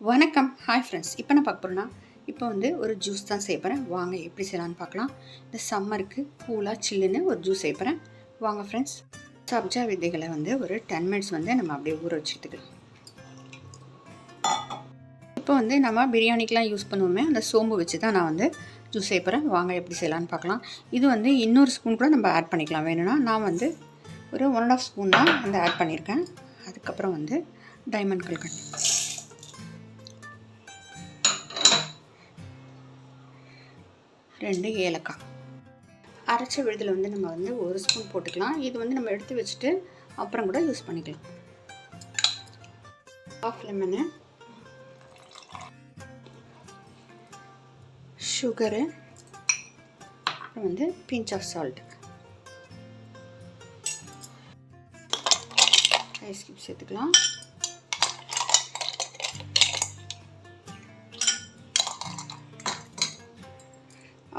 வணக்கம். Hi friends இப்போ நான் பார்க்க போகிறேன்னா இப்போ வந்து ஒரு ஜூஸ் தான் செய்ய போகிறேன் வாங்க எப்படி செய்யலாம்னு பார்க்கலாம். இந்த சம்மருக்கு கூலாக சில்லுன்னு ஒரு ஜூஸ் செய்ய போகிறேன் வாங்க ஃப்ரெண்ட்ஸ் சப்ஜா விதைகளை வந்து ஒரு டென் மினிட்ஸ் வந்து நம்ம அப்படியே ஊற வச்சுட்டுக்கலாம் இப்போ வந்து நம்ம பிரியாணிக்கெலாம் யூஸ் பண்ணுவோமே அந்த சோம்பு வச்சு தான் நான் வந்து ஜூஸ் செய்ய போகிறேன் வாங்க எப்படி செய்யலான்னு பார்க்கலாம். இது வந்து இன்னொரு ஸ்பூன் கூட நம்ம ஆட் பண்ணிக்கலாம். வேணும்னா நான் வந்து ஒரு ஒன் அண்ட் ஆஃப் ஸ்பூன் தான் வந்து ஆட் பண்ணியிருக்கேன். அதுக்கப்புறம் வந்து டைமண்ட் கல்கண்டு ரெண்டு ஏலக்காய். அரைச்ச விழுதில் வந்து நம்ம வந்து ஒரு ஸ்பூன் போட்டுக்கலாம். இது வந்து நம்ம எடுத்து வச்சுட்டு அப்புறம் கூட யூஸ் பண்ணிக்கலாம். ஆஃப் லெமனு சுகரு அப்புறம் வந்து pinch of salt ice cube சேர்த்துக்கலாம்.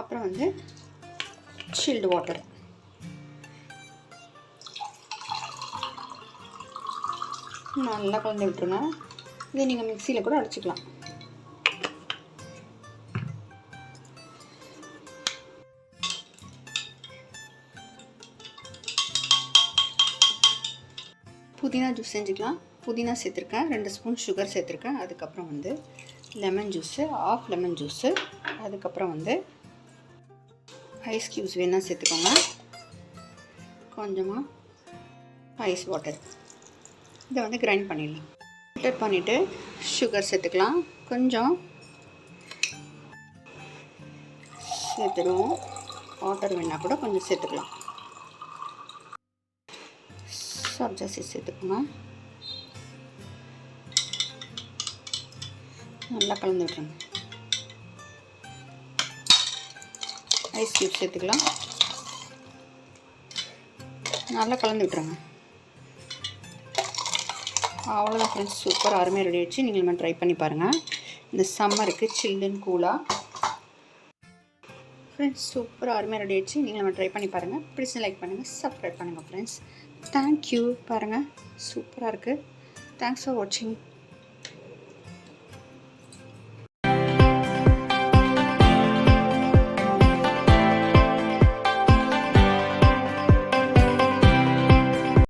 அப்புறம் வந்து ஷீல்டு வாட்டர் நல்லா கலந்து விட்டுருங்க. இதை நீங்கள் மிக்சியில் கூட அடிச்சுக்கலாம். புதினா ஜூஸ் செஞ்சுக்கலாம். புதினா சேர்த்துருக்கேன். ரெண்டு ஸ்பூன் சுகர் சேர்த்துருக்கேன். அதுக்கப்புறம் வந்து lemon juice of lemon juice அதுக்கப்புறம் வந்து ஐஸ் க்யூப்ஸ் வேணால் சேர்த்துக்கோங்க. கொஞ்சமாக ஐஸ் வாட்டர் இதை வந்து கிரைண்ட் பண்ணிடலாம். ஃபில்டர் பண்ணிவிட்டு சுகர் சேர்த்துக்கலாம். கொஞ்சம் சேர்த்துடுவோம். வாட்டர் வேணால் கூட கொஞ்சம் சேர்த்துக்கலாம். சப்ஜா சீட் சேர்த்துக்கோங்க. நல்லா கலந்து விட்டுருங்க. ஐஸ் க்யூப் சேர்த்துக்கலாம். நல்லா கலந்து விட்டுருங்க. அவ்வளோதான் ஃப்ரெண்ட்ஸ் சூப்பர் அருமையாக ரெடி ஆகிடுச்சு நீங்கள் ட்ரை பண்ணி பாருங்கள் இந்த சம்மருக்கு சில்லுன்னு கூலாக ஃப்ரெண்ட்ஸ் சூப்பர் அருமையாக ரெடி ஆகிடுச்சு நீங்கள் நம்ம ட்ரை பண்ணி பாருங்கள் பிடிச்சி லைக் பண்ணுங்கள் சப்ஸ்கிரைப் பண்ணுங்கள் ஃப்ரெண்ட்ஸ் தேங்க்யூ பாருங்கள் சூப்பராக இருக்குது தேங்க்ஸ் ஃபார் வாட்சிங்